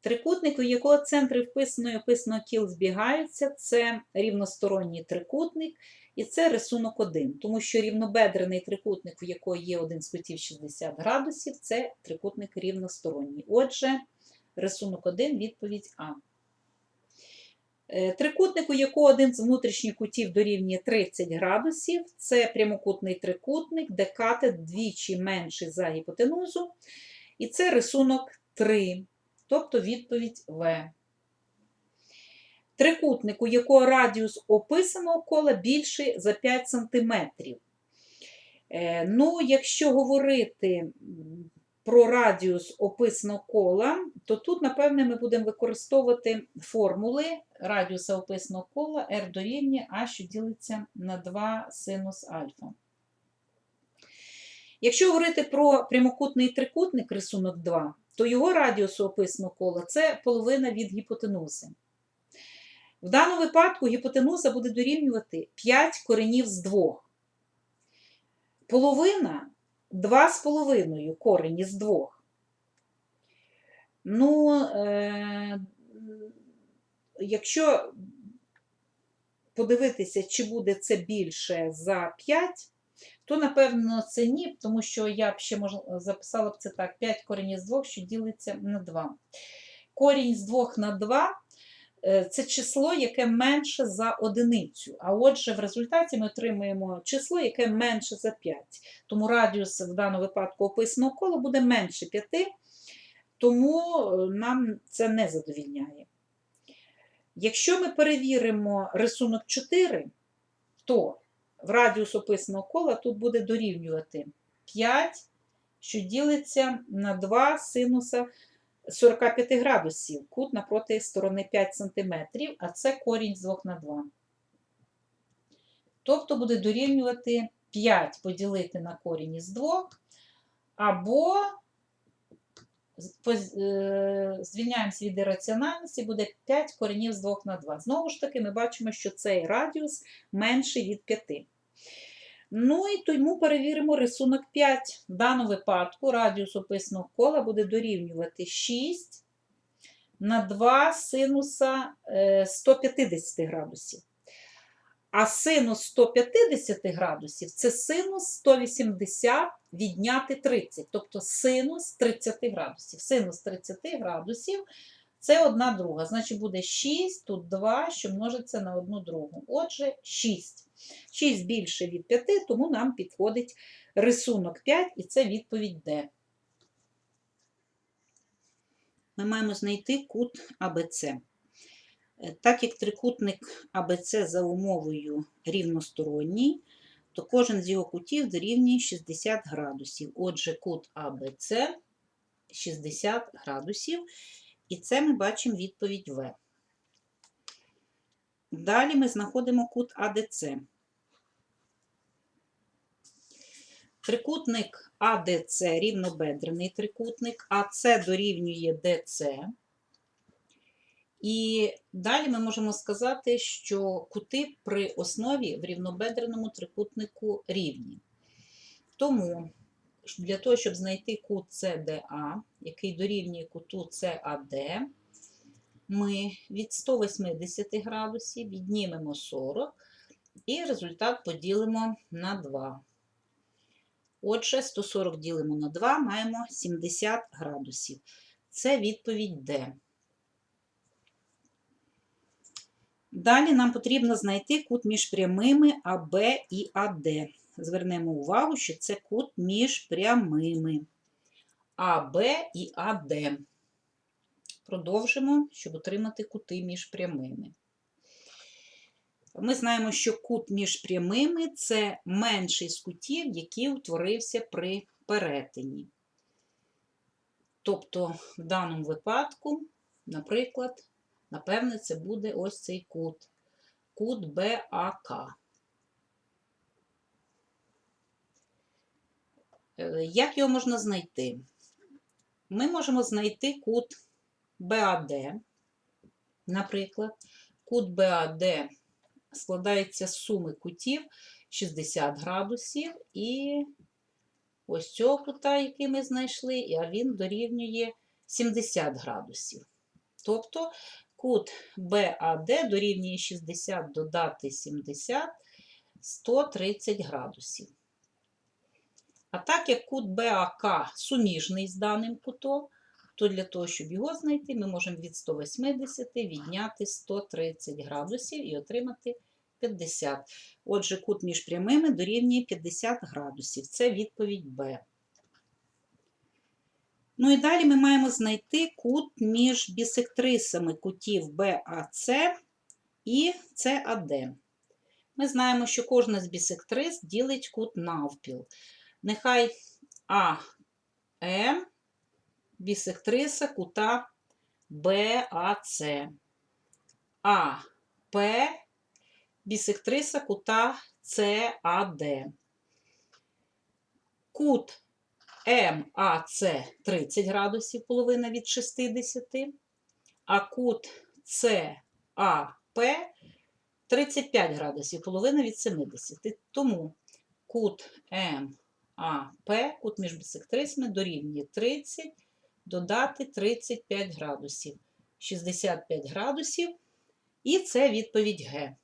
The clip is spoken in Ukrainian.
Трикутник, у якого центри вписаного і кіл збігаються, це рівносторонній трикутник, і це рисунок 1, тому що рівнобедрений трикутник, у якого є один з кутів 60 градусів, це трикутник рівносторонній. Отже, рисунок 1, відповідь А. Е, Трикутник, у якого один з внутрішніх кутів дорівнює 30 градусів, це прямокутний трикутник, де катет двічі менший за гіпотенузу. І це рисунок 3, тобто відповідь В. Трикутник, у якого радіус описаного кола більший за 5 см. Е, Ну, якщо говорити про радіус описаного кола, то тут, напевне, ми будемо використовувати формули радіуса описаного кола r дорівнює А, що ділиться на 2 синус альфа. Якщо говорити про прямокутний трикутник, рисунок 2, то його радіус описаного кола це половина від гіпотенузи. В даному випадку гіпотенуза буде дорівнювати 5 коренів з 2. Половина 2,5 корені з 2. Ну, е, якщо подивитися, чи буде це більше за 5, то, напевно, це ні, тому що я б ще мож, записала б це так: 5 корінь з 2, що ділиться на 2. Корінь з 2 на 2 е, це число, яке менше за одиницю. А отже, в результаті ми отримуємо число, яке менше за 5. Тому радіус в даному випадку описаного кола буде менше 5, тому е, нам це не задовільняє. Якщо ми перевіримо рисунок 4, то в радіус описаного кола тут буде дорівнювати 5, що ділиться на 2 синуса 45 градусів. Кут напроти сторони 5 см, а це корінь з 2 на 2. Тобто буде дорівнювати 5 поділити на корінь із 2, або е, звільняємося від ірраціональності, буде 5 коренів з 2 на 2. Знову ж таки, ми бачимо, що цей радіус менший від 5. Ну і тому перевіримо рисунок 5. В даному випадку радіус описаного кола буде дорівнювати 6 на 2 синуса е, 150 градусів. А синус 150 градусів це синус 180 відняти 30, тобто синус 30 градусів. Синус 30 градусів це 1 друга. Значить буде 6, тут 2, що множиться на 1 другу. Отже, 6. 6 більше від 5, тому нам підходить рисунок 5, і це відповідь Д. Ми маємо знайти кут АБЦ. Е, Так як трикутник АБЦ за умовою рівносторонній, то кожен з його кутів дорівнює 60 градусів. Отже, кут АБЦ 60 градусів. І це ми бачимо відповідь В. Далі ми знаходимо кут АДЦ. Трикутник АДЦ рівнобедрений трикутник, АЦ дорівнює ДЦ. І далі ми можемо сказати, що кути при основі в рівнобедреному трикутнику рівні. Тому для того, щоб знайти кут CDA, який дорівнює куту CAD, ми від 180 градусів віднімемо 40 і результат поділимо на 2. Отже, 140 ділимо на 2, маємо 70 градусів. Це відповідь Д. Далі нам потрібно знайти кут між прямими АБ і АД. Звернемо увагу, що це кут між прямими АБ і АД. Продовжимо, щоб отримати кути між прямими. Ми знаємо, що кут між прямими це менший з кутів, який утворився при перетині. Тобто, в даному випадку, наприклад, напевне, це буде ось цей кут. Кут БАК. Як його можна знайти? Ми можемо знайти кут БАД, наприклад, кут БАД складається з суми кутів 60 градусів і ось цього кута, який ми знайшли, а він дорівнює 70 градусів. Тобто кут БАД дорівнює 60 додати 70 130 градусів. А так як кут БАК суміжний з даним кутом, то для того, щоб його знайти, ми можемо від 180 відняти 130 градусів і отримати 50. Отже, кут між прямими дорівнює 50 градусів. Це відповідь Б. Ну і далі ми маємо знайти кут між бісектрисами кутів БАЦ і САД. Ми знаємо, що кожна з бісектрис ділить кут навпіл. Нехай АМ бісектриса кута БАЦ, АП бісектриса кута САД. Кут МАЦ 30 градусів, половина від 60, а кут САП 35 градусів, половина від 70. Тому кут МАП, кут між бісектрисами дорівнює 30, додати 35 градусів, 65 градусів. І це відповідь Г.